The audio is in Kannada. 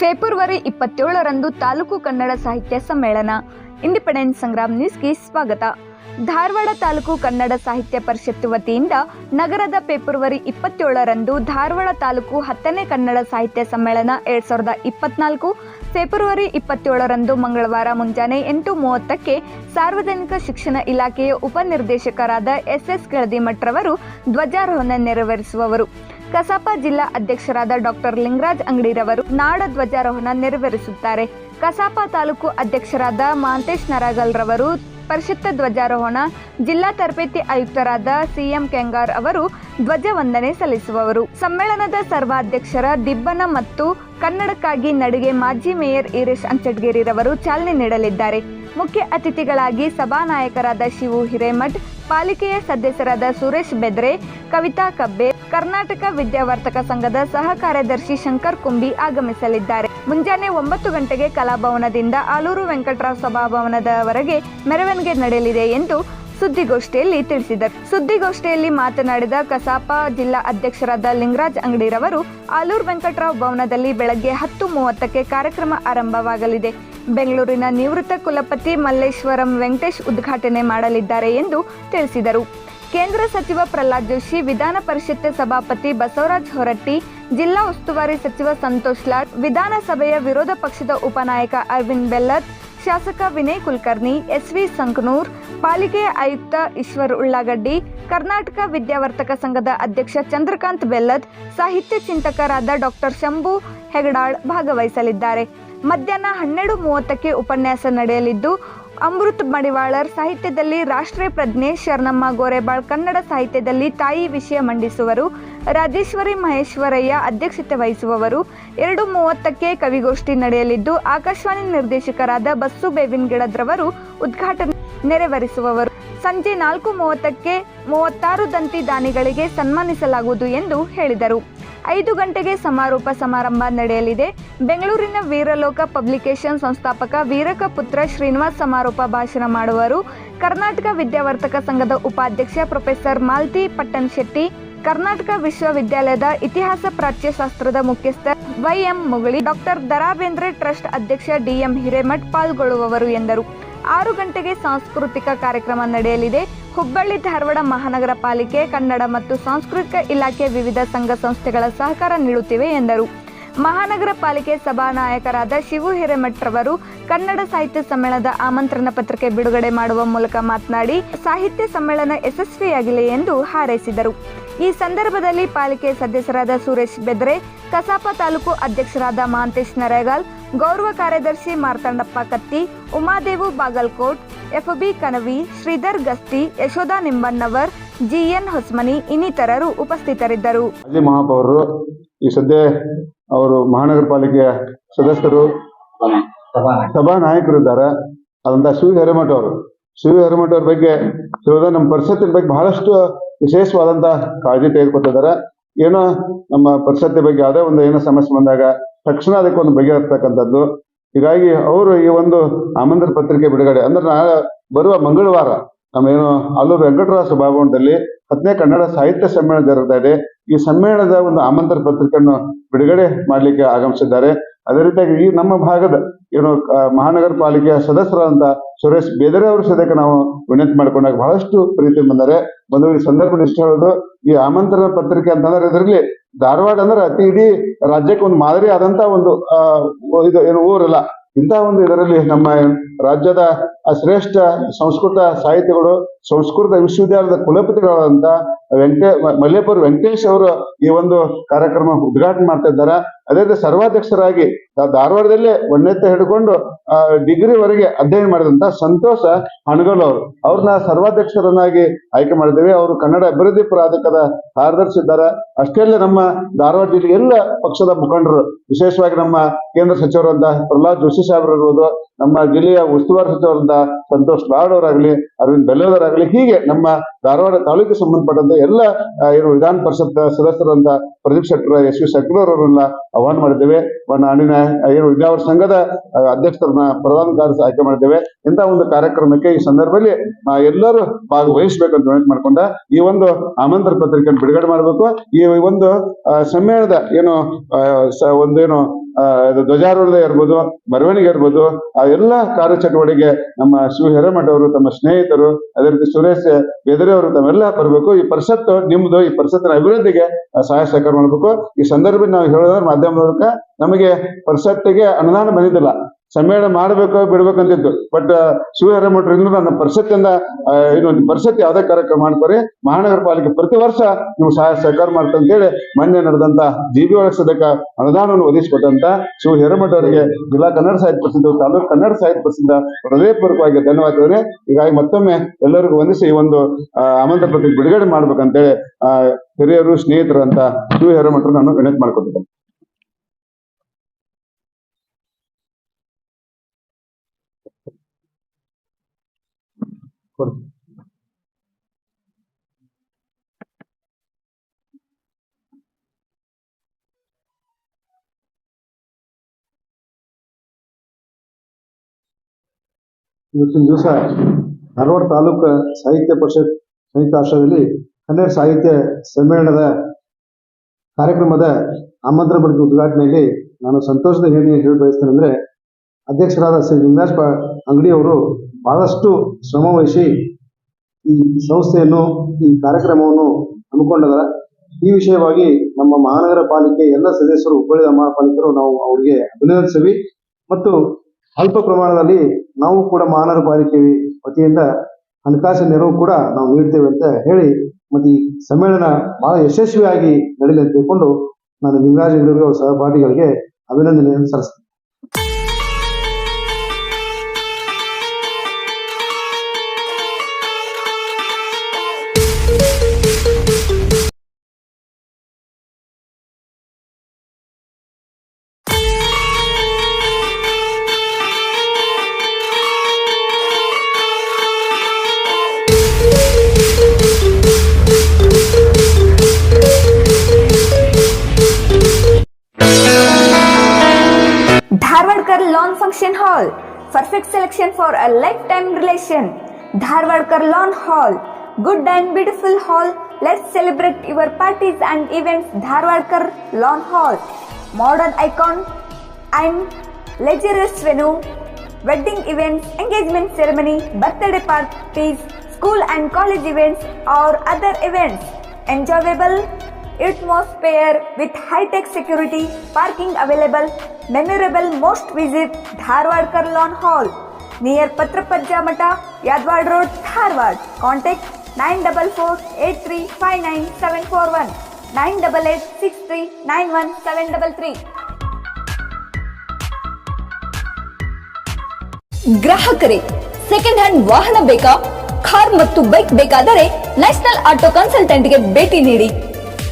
ಫೆಬ್ರವರಿ ಇಪ್ಪತ್ತೇಳರಂದು ತಾಲೂಕು ಕನ್ನಡ ಸಾಹಿತ್ಯ ಸಮ್ಮೇಳನ. ಇಂಡಿಪೆಂಡೆನ್ಸ್ ಸಂಗ್ರಾಮ್ ನ್ಯೂಸ್ಗೆ ಸ್ವಾಗತ. ಧಾರವಾಡ ತಾಲೂಕು ಕನ್ನಡ ಸಾಹಿತ್ಯ ಪರಿಷತ್ತು ವತಿಯಿಂದ ನಗರದ ಫೆಬ್ರವರಿ ಇಪ್ಪತ್ತೇಳರಂದು ಧಾರವಾಡ ತಾಲೂಕು ಹತ್ತನೇ ಕನ್ನಡ ಸಾಹಿತ್ಯ ಸಮ್ಮೇಳನ ಎರಡ್ ಸಾವಿರದ ಇಪ್ಪತ್ನಾಲ್ಕು, ಫೆಬ್ರವರಿ ಇಪ್ಪತ್ತೇಳರಂದು ಮಂಗಳವಾರ ಮುಂಜಾನೆ ಎಂಟು ಮೂವತ್ತಕ್ಕೆ ಸಾರ್ವಜನಿಕ ಶಿಕ್ಷಣ ಇಲಾಖೆಯ ಉಪನಿರ್ದೇಶಕರಾದ ಎಸ್ ಎಸ್ ಕೆಳದಿಮಠ್ರವರು ಧ್ವಜಾರೋಹಣ ನೆರವೇರಿಸುವವರು. ಕಸಾಪ ಜಿಲ್ಲಾ ಅಧ್ಯಕ್ಷರಾದ ಡಾಕ್ಟರ್ ಲಿಂಗರಾಜ್ ಅಂಗಡಿರವರು ನಾಡ ಧ್ವಜಾರೋಹಣ ನೆರವೇರಿಸುತ್ತಾರೆ. ಕಸಾಪ ತಾಲೂಕು ಅಧ್ಯಕ್ಷರಾದ ಮಹಾಂತೇಶ್ ನರಗಲ್ರವರು ಪರಿಷತ್ ಧ್ವಜಾರೋಹಣ, ಜಿಲ್ಲಾ ತರಬೇತಿ ಆಯುಕ್ತರಾದ ಸಿಎಂ ಕೆಂಗಾರ್ ಅವರು ಧ್ವಜವಂದನೆ ಸಲ್ಲಿಸುವವರು. ಸಮ್ಮೇಳನದ ಸರ್ವಾಧ್ಯಕ್ಷರ ದಿಬ್ಬನ ಮತ್ತು ಕನ್ನಡಕ್ಕಾಗಿ ನಡಿಗೆ ಮಾಜಿ ಮೇಯರ್ ಈರೇಶ್ ಅಂಚಡ್ಗೇರಿರವರು ಚಾಲನೆ ನೀಡಲಿದ್ದಾರೆ. ಮುಖ್ಯ ಅತಿಥಿಗಳಾಗಿ ಸಭಾನಾಯಕರಾದ ಶಿವು ಹಿರೇಮಠ್, ಪಾಲಿಕೆಯ ಸದಸ್ಯರಾದ ಸುರೇಶ್ ಬೆದ್ರೆ, ಕವಿತಾ ಕಬ್ಬೆ, ಕರ್ನಾಟಕ ವಿದ್ಯಾವರ್ತಕ ಸಂಘದ ಸಹ ಕಾರ್ಯದರ್ಶಿ ಶಂಕರ್ ಕುಂಬಿ ಆಗಮಿಸಲಿದ್ದಾರೆ. ಮುಂಜಾನೆ ಒಂಬತ್ತು ಗಂಟೆಗೆ ಕಲಾಭವನದಿಂದ ಆಲೂರು ವೆಂಕಟರಾವ್ ಸಭಾಭವನದವರೆಗೆ ಮೆರವಣಿಗೆ ನಡೆಯಲಿದೆ ಎಂದು ಸುದ್ದಿಗೋಷ್ಠಿಯಲ್ಲಿ ತಿಳಿಸಿದರು. ಸುದ್ದಿಗೋಷ್ಠಿಯಲ್ಲಿ ಮಾತನಾಡಿದ ಕಸಾಪ ಜಿಲ್ಲಾ ಅಧ್ಯಕ್ಷರಾದ ಲಿಂಗರಾಜ್ ಅಂಗಡಿರವರು, ಆಲೂರು ವೆಂಕಟರಾವ್ ಭವನದಲ್ಲಿ ಬೆಳಗ್ಗೆ ಹತ್ತು ಮೂವತ್ತಕ್ಕೆ ಕಾರ್ಯಕ್ರಮ ಆರಂಭವಾಗಲಿದೆ. ಬೆಂಗಳೂರಿನ ನಿವೃತ್ತ ಕುಲಪತಿ ಮಲ್ಲೇಶ್ವರಂ ವೆಂಕಟೇಶ್ ಉದ್ಘಾಟನೆ ಮಾಡಲಿದ್ದಾರೆ ಎಂದು ತಿಳಿಸಿದರು. ಕೇಂದ್ರ ಸಚಿವ ಪ್ರಹ್ಲಾದ್ ಜೋಶಿ, ವಿಧಾನ ಪರಿಷತ್ ಸಭಾಪತಿ ಬಸವರಾಜ್ ಹೊರಟ್ಟಿ, ಜಿಲ್ಲಾ ಉಸ್ತುವಾರಿ ಸಚಿವ ಸಂತೋಷ್ ಲಾಡ್, ವಿಧಾನಸಭೆಯ ವಿರೋಧ ಪಕ್ಷದ ಉಪನಾಯಕ ಅರವಿಂದ್ ಬೆಲ್ಲತ್ ಶಾಸಕ ವಿನಯ್ ಕುಲಕರ್ಣಿ ಎಸ್ವಿ ಸಂಕನೂರ್, ಪಾಲಿಕೆ ಆಯುಕ್ತ ಈಶ್ವರ್ ಉಳ್ಳಾಗಡ್ಡಿ, ಕರ್ನಾಟಕ ವಿದ್ಯಾವರ್ತಕ ಸಂಘದ ಅಧ್ಯಕ್ಷ ಚಂದ್ರಕಾಂತ್ ಬೆಲ್ಲದ್, ಸಾಹಿತ್ಯ ಚಿಂತಕರಾದ ಡಾಕ್ಟರ್ ಶಂಭು ಹೆಗಡಾಳ್ ಭಾಗವಹಿಸಲಿದ್ದಾರೆ. ಮಧ್ಯಾಹ್ನ ಹನ್ನೆರಡು ಮೂವತ್ತಕ್ಕೆ ಉಪನ್ಯಾಸ ನಡೆಯಲಿದ್ದು, ಅಮೃತ್ ಮಡಿವಾಳರ್ ಸಾಹಿತ್ಯದಲ್ಲಿ ರಾಷ್ಟ್ರೀಯ ಪ್ರಜ್ಞೆ ಶರಣಮ್ಮ ಗೋರೆಬಾಳ್ ಕನ್ನಡ ಸಾಹಿತ್ಯದಲ್ಲಿ ತಾಯಿ ವಿಷಯ ಮಂಡಿಸುವರು. ರಾಜೇಶ್ವರಿ ಮಹೇಶ್ವರಯ್ಯ ಅಧ್ಯಕ್ಷತೆ ವಹಿಸುವವರು. ಎರಡು ಮೂವತ್ತಕ್ಕೆ ಕವಿಗೋಷ್ಠಿ ನಡೆಯಲಿದ್ದು, ಆಕಾಶವಾಣಿ ನಿರ್ದೇಶಕರಾದ ಬಸ್ಸು ಬೇವಿನ್ ಗಿಡದ್ರವರು ಉದ್ಘಾಟನೆ ನೆರವೇರಿಸುವವರು. ಸಂಜೆ ನಾಲ್ಕು ಮೂವತ್ತಕ್ಕೆ ಮೂವತ್ತಾರು ದಂತಿ ದಾನಿಗಳಿಗೆ ಸನ್ಮಾನಿಸಲಾಗುವುದು ಎಂದು ಹೇಳಿದರು. ಐದು ಗಂಟೆಗೆ ಸಮಾರೋಪ ಸಮಾರಂಭ ನಡೆಯಲಿದೆ. ಬೆಂಗಳೂರಿನ ವೀರಲೋಕ ಪಬ್ಲಿಕೇಶನ್ ಸಂಸ್ಥಾಪಕ ವೀರಕ ಪುತ್ರ ಶ್ರೀನಿವಾಸ್ ಸಮಾರೋಪ ಭಾಷಣ ಮಾಡುವರು. ಕರ್ನಾಟಕ ವಿದ್ಯಾವರ್ತಕ ಸಂಘದ ಉಪಾಧ್ಯಕ್ಷ ಪ್ರೊಫೆಸರ್ ಮಾಲ್ತಿ ಪಟ್ಟಣ್ ಶೆಟ್ಟಿ ಕರ್ನಾಟಕ ವಿಶ್ವವಿದ್ಯಾಲಯದ ಇತಿಹಾಸ ಪ್ರಾಚ್ಯಶಾಸ್ತ್ರದ ಮುಖ್ಯಸ್ಥ YM Mugali, doctor Darabendre trust ಅಧ್ಯಕ್ಷ ಡಿಎಂ ಹಿರೇಮಠ್ ಪಾಲ್ಗೊಳ್ಳುವವರು ಎಂದರು. ಆರು ಗಂಟೆಗೆ ಸಾಂಸ್ಕೃತಿಕ ಕಾರ್ಯಕ್ರಮ ನಡೆಯಲಿದೆ. ಹುಬ್ಬಳ್ಳಿ ಧಾರವಾಡ ಮಹಾನಗರ ಪಾಲಿಕೆ, ಕನ್ನಡ ಮತ್ತು ಸಾಂಸ್ಕೃತಿಕ ಇಲಾಖೆ ವಿವಿಧ ಸಂಘ ಸಂಸ್ಥೆಗಳ ಸಹಕಾರ ನೀಡುತ್ತಿವೆ ಎಂದರು. ಮಹಾನಗರ ಪಾಲಿಕೆ ಸಭಾನಾಯಕರಾದ ಶಿವು ಹಿರೇಮಠ್ರವರು ಕನ್ನಡ ಸಾಹಿತ್ಯ ಸಮ್ಮೇಳನದ ಆಮಂತ್ರಣ ಪತ್ರಿಕೆ ಬಿಡುಗಡೆ ಮಾಡುವ ಮೂಲಕ ಮಾತನಾಡಿ, ಸಾಹಿತ್ಯ ಸಮ್ಮೇಳನ ಯಶಸ್ವಿಯಾಗಲಿ ಎಂದು ಹಾರೈಸಿದರು. ಈ ಸಂದರ್ಭದಲ್ಲಿ ಪಾಲಿಕೆ ಸದಸ್ಯರಾದ ಸುರೇಶ್ ಬೆದ್ರೆ, ಕಸಾಪ ತಾಲೂಕು ಅಧ್ಯಕ್ಷರಾದ ಮಹಾಂತೇಶ್ ನರೇಗಾಲ್ ಗೌರವ ಕಾರ್ಯದರ್ಶಿ ಮಾರ್ತಂಡಪ್ಪ ಕತ್ತಿ, ಉಮಾದೇವು ಬಾಗಲ್ಕೋಟ್ ಎಫ್ಬಿ ಕನವಿ ಶ್ರೀಧರ್ ಗಸ್ತಿ, ಯಶೋಧ ನಿಂಬಣ್ಣವರ್, ಜಿಎನ್ ಹೊಸ್ಮನಿ ಇನ್ನಿತರರು ಉಪಸ್ಥಿತರಿದ್ದರು. ಮಹಾಪೌರರು, ಈ ಸದ್ಯ ಅವರು ಮಹಾನಗರ ಪಾಲಿಕೆಯ ಸದಸ್ಯರು, ಸಭಾ ನಾಯಕರು ಇದ್ದಾರೆ ಅದಂತ ಶಿವ ಹೆರಮಠ ಅವರು. ಶಿವ ಹೆರಮಠ ಅವ್ರ ಬಗ್ಗೆ ನಮ್ಮ ಪರಿಷತ್ತಿನ ಬಗ್ಗೆ ಬಹಳಷ್ಟು ವಿಶೇಷವಾದಂತ ಕಾಳಜಿ ತೆಗೆದುಕೊಟ್ಟಿದ್ದಾರೆ. ಏನೋ ನಮ್ಮ ಪರಿಷತ್ತಿನ ಬಗ್ಗೆ ಯಾವುದೇ ಒಂದು ಏನೋ ಸಮಸ್ಯೆ ಬಂದಾಗ ತಕ್ಷಣ ಅದಕ್ಕೆ ಒಂದು ಬಗೆಹರಿಸ್ತಕ್ಕಂಥದ್ದು. ಹೀಗಾಗಿ ಅವರು ಈ ಒಂದು ಆಮಂತ್ರ ಪತ್ರಿಕೆ ಬಿಡುಗಡೆ, ಅಂದ್ರೆ ನಾಳೆ ಬರುವ ಮಂಗಳವಾರ ನಮ್ಮ ಏನು ಅಲ್ಲೂರು ವೆಂಕಟರಾಜ ಸಭಾಭವನದಲ್ಲಿ ಹತ್ತನೇ ಕನ್ನಡ ಸಾಹಿತ್ಯ ಸಮ್ಮೇಳನ ಜರುಗ್ತಾ ಇದೆ. ಈ ಸಮ್ಮೇಳನದ ಒಂದು ಆಮಂತ್ರ ಪತ್ರಿಕೆಯನ್ನು ಬಿಡುಗಡೆ ಮಾಡಲಿಕ್ಕೆ ಆಗಮಿಸಿದ್ದಾರೆ. ಅದೇ ರೀತಿಯಾಗಿ ಈ ನಮ್ಮ ಭಾಗದ ಏನು ಮಹಾನಗರ ಪಾಲಿಕೆಯ ಸದಸ್ಯರಾದಂತ ಸುರೇಶ್ ಬೇದರೆ ಅವರು ಸದ್ಯಕ್ಕೆ ನಾವು ವಿನಂತಿ ಮಾಡ್ಕೊಂಡಾಗ ಬಹಳಷ್ಟು ಪ್ರೀತಿ ಬಂದರೆ. ಬಂದು ಈ ಸಂದರ್ಭ ಇಷ್ಟ ಹೇಳೋದು, ಈ ಆಮಂತ್ರಣ ಪತ್ರಿಕೆ ಅಂತಂದ್ರೆ ಇದರಲ್ಲಿ ಧಾರವಾಡ ಅಂದ್ರೆ ಅತಿ ಇಡೀ ರಾಜ್ಯಕ್ಕೆ ಒಂದು ಮಾದರಿ ಆದಂತ ಒಂದು ಇದು ಏನು ಊರಲ್ಲ. ಇಂತಹ ಒಂದು ಇದರಲ್ಲಿ ನಮ್ಮ ರಾಜ್ಯದ ಶ್ರೇಷ್ಠ ಸಂಸ್ಕೃತ ಸಾಹಿತಿಗಳು, ಸಂಸ್ಕೃತ ವಿಶ್ವವಿದ್ಯಾಲಯದ ಕುಲಪತಿಗಳಾದಂತ ವೆಂಕಟೇ ಮಲ್ಲೇಪುರ ವೆಂಕಟೇಶ್ ಅವರು ಈ ಒಂದು ಕಾರ್ಯಕ್ರಮ ಉದ್ಘಾಟನೆ ಮಾಡ್ತಾ ಇದ್ದಾರೆ. ಅದೇ ರೀತಿ ಸರ್ವಾಧ್ಯಕ್ಷರಾಗಿ ಧಾರವಾಡದಲ್ಲೇ ಒಣ್ಣೆತ್ತ ಹಿಡ್ಕೊಂಡು ಡಿಗ್ರಿವರೆಗೆ ಅಧ್ಯಯನ ಮಾಡಿದಂತ ಸಂತೋಷ ಹಣಗಲ್ ಅವರು. ಅವ್ರನ್ನ ಸರ್ವಾಧ್ಯಕ್ಷರನ್ನಾಗಿ ಆಯ್ಕೆ ಮಾಡಿದ್ದೇವೆ. ಅವರು ಕನ್ನಡ ಅಭಿವೃದ್ಧಿ ಪ್ರಾಧಿಕಾರದ ಕಾರ್ಯದರ್ಶಿ ಇದ್ದಾರೆ. ಅಷ್ಟೇ ನಮ್ಮ ಧಾರವಾಡ ಜಿಲ್ಲೆ ಎಲ್ಲ ಪಕ್ಷದ ಮುಖಂಡರು, ವಿಶೇಷವಾಗಿ ನಮ್ಮ ಕೇಂದ್ರ ಸಚಿವರಾದ ಪ್ರಹ್ಲಾದ್ ಜೋಶಿ ಸಾಹೇಬರಿರ್ಬೋದು ನಮ್ಮ ಜಿಲ್ಲೆಯ ಉಸ್ತುವಾರಿ ಸಚಿವರಾದ ಸಂತೋಷ್ ಲಾಡ್ ಅವರಾಗಲಿ ಅರವಿಂದ್ ಬೆಲ್ಲದವರಾಗಲಿ, ಹೀಗೆ ನಮ್ಮ ಧಾರವಾಡ ತಾಲೂಕಿಗೆ ಸಂಬಂಧಪಟ್ಟಂತ ಎಲ್ಲ ಏನು ವಿಧಾನ ಪರಿಷತ್ ಸದಸ್ಯರಂತ ಪ್ರದೀಪ್ ಶೆಟ್ಟರ್, ಎಸ್ ವಿ ಶೆಟ್ಟರ್ ಆಹ್ವಾನ ಮಾಡಿದ್ದೇವೆ. ನಾಡಿನ ಏನು ವಿದ್ಯಾವರ ಸಂಘದ ಅಧ್ಯಕ್ಷರನ್ನ ಪ್ರಧಾನ ಕಾರ್ಯದರ್ಶಿ ಆಯ್ಕೆ ಮಾಡಿದ್ದೇವೆ. ಇಂತಹ ಒಂದು ಕಾರ್ಯಕ್ರಮಕ್ಕೆ ಈ ಸಂದರ್ಭದಲ್ಲಿ ನಾ ಎಲ್ಲರೂ ಭಾಗವಹಿಸಬೇಕಂತ ವಿನಂತಿ ಮಾಡ್ಕೊಂಡ ಈ ಒಂದು ಆಮಂತ್ರ ಪತ್ರಿಕೆಯನ್ನು ಬಿಡುಗಡೆ ಮಾಡಬೇಕು. ಈ ಒಂದು ಸಮ್ಮೇಳನದ, ಏನು ಒಂದೇನು ಧ್ವಜಾರೋಹಣ ಇರ್ಬೋದು ಮೆರವಣಿಗೆ ಇರ್ಬೋದು, ಆ ಎಲ್ಲ ಕಾರ್ಯಚಟುವಟಿಕೆ ನಮ್ಮ ಶಿವ ಹಿರೇಮಠ ಅವರು, ತಮ್ಮ ಸ್ನೇಹಿತರು, ಅದೇ ರೀತಿ ಸುರೇಶ್ ಬೆದರಿ ಅವರು ತಮ್ಮೆಲ್ಲ ಬರಬೇಕು. ಈ ಪರಿಷತ್ತು, ನಿಮ್ದು ಈ ಪರಿಷತ್ತಿನ ಅಭಿವೃದ್ಧಿಗೆ ಸಹಾಯ ಸಹಕಾರ ಮಾಡಬೇಕು. ಈ ಸಂದರ್ಭದಲ್ಲಿ ನಾವು ಹೇಳೋದ್ರ ಮಾಧ್ಯಮ ಮೂಲಕ ನಮಗೆ ಪರಿಷತ್ತಿಗೆ ಅನುದಾನ ಬಂದಿದ್ದಿಲ್ಲ. ಸಮ್ಮೇಳನ ಮಾಡ್ಬೇಕು ಬಿಡ್ಬೇಕಂತಿತ್ತು. ಬಟ್ ಶಿವ ಹಿರೇಮಠರಿಂದ ನನ್ನ ಪರಿಷತ್ತಿಂದ ಇನ್ನೊಂದು ಪರಿಷತ್ ಯಾವ್ದೇ ಕಾರ್ಯಕ್ರಮ ಮಾಡ್ತಾರೆ. ಮಹಾನಗರ ಪಾಲಿಕೆ ಪ್ರತಿ ವರ್ಷ ನೀವು ಸಹಾಯ ಸಹಕಾರ ಮಾಡ್ತಾ ಅಂತೇಳಿ ಮೊನ್ನೆ ನಡೆದಂತ ಜಿ ಬಿ ಒಳಗೆ ಅನುದಾನವನ್ನು ಒದಗಿಸಿಕೊಟ್ಟಂತ ಶಿವ ಹಿರೇಮಠ ಅವರಿಗೆ ಜಿಲ್ಲಾ ಕನ್ನಡ ಸಾಹಿತ್ಯ ಪರಿಷತ್ ತಾಲೂಕು ಕನ್ನಡ ಸಾಹಿತ್ಯ ಪರಿಷತ್ ಹೃದಯಪೂರ್ವಕವಾಗಿ ಧನ್ಯವಾದಗಳೇ ಹೀಗಾಗಿ ಮತ್ತೊಮ್ಮೆ ಎಲ್ಲರಿಗೂ ವಂದಿಸಿ ಈ ಒಂದು ಆಮಂತ್ರ ಪತ್ರಿಕೆ ಬಿಡುಗಡೆ ಮಾಡ್ಬೇಕಂತೇಳಿ ಹಿರಿಯರು, ಸ್ನೇಹಿತರು ಅಂತ ಶಿವ ನಾನು ವಿನಂತಿ ಮಾಡ್ಕೊತಿದ್ದೇನೆ ಇವತ್ತಿನ ದಿವಸ ಧಾರವಾಡ ತಾಲೂಕು ಸಾಹಿತ್ಯ ಪರಿಷತ್ ಸಂಯುಕ್ತ ಆಶ್ರಯದಲ್ಲಿ ಕನ್ನಡ ಸಾಹಿತ್ಯ ಸಮ್ಮೇಳನದ ಕಾರ್ಯಕ್ರಮದ ಆಮಂತ್ರಣ ಪಡೆದ ಉದ್ಘಾಟನೆಯಲ್ಲಿ ನಾನು ಸಂತೋಷದ ಹೇಳಿ ಹೇಳಿ ಬಯಸ್ತೇನೆ ಅಂದ್ರೆ ಅಧ್ಯಕ್ಷರಾದ ಶ್ರೀ ಲಿಂಗರಾಜ್ ಪಾ ಅಂಗಡಿ ಅವರು ಬಹಳಷ್ಟು ಶ್ರಮವಹಿಸಿ ಈ ಸಂಸ್ಥೆಯನ್ನು, ಈ ಕಾರ್ಯಕ್ರಮವನ್ನು ಹಮ್ಮಿಕೊಂಡಿದ್ದಾರೆ ಈ ವಿಷಯವಾಗಿ ನಮ್ಮ ಮಹಾನಗರ ಪಾಲಿಕೆ ಎಲ್ಲ ಸದಸ್ಯರು, ಹುಬ್ಬಳ್ಳಿ ಮಹಾಪಾಲಿಕರು ನಾವು ಅವರಿಗೆ ಅಭಿನಂದಿಸಿವಿ. ಮತ್ತು ಅಲ್ಪ ಪ್ರಮಾಣದಲ್ಲಿ ನಾವು ಕೂಡ ಮಹಾನಗರ ಪಾಲಿಕೆ ವತಿಯಿಂದ ಹಣಕಾಸಿನ ನೆರವು ಕೂಡ ನಾವು ನೀಡ್ತೇವೆ ಅಂತ ಹೇಳಿ ಮತ್ತೆ ಈ ಸಮ್ಮೇಳನ ಬಹಳ ಯಶಸ್ವಿಯಾಗಿ ನಡೆಯಲಿ ಅಂತ ತಿಳ್ಕೊಂಡು ನಾನು ಅವರ ಸಹಪಾಠಿಗಳಿಗೆ ಅಭಿನಂದನೆಯನ್ನು ಸಲ್ಲಿಸ್ತೇನೆ. Perfect selection for a lifetime relation. Dharwadkar Lawn Hall, good and beautiful hall. Let's celebrate your parties and events. Dharwadkar Lawn Hall, modern icon and luxurious venue. Wedding events, engagement ceremony, birthday parties, school and college events, or other events. Enjoyable. Atmosphere with Yadawad road security, parking available, memorable most visit Dharwad Lawn Hall near Patrapajja Mata, Yadwad Road, Dharwad. Contact 944-8359-741, 988-6391-733. ಗ್ರಾಹಕರೇ ಸೆಕೆಂಡ್ ಹ್ಯಾಂಡ್ ವಾಹನ ಬೇಕಾ ಕಾರ್ ಮತ್ತು ಬೈಕ್ ಬೇಕಾದರೆ ನ್ಯಾಷನಲ್ ಆಟೋ ಕನ್ಸಲ್ಟೆಂಟ್ಗೆ ಭೇಟಿ ನೀಡಿ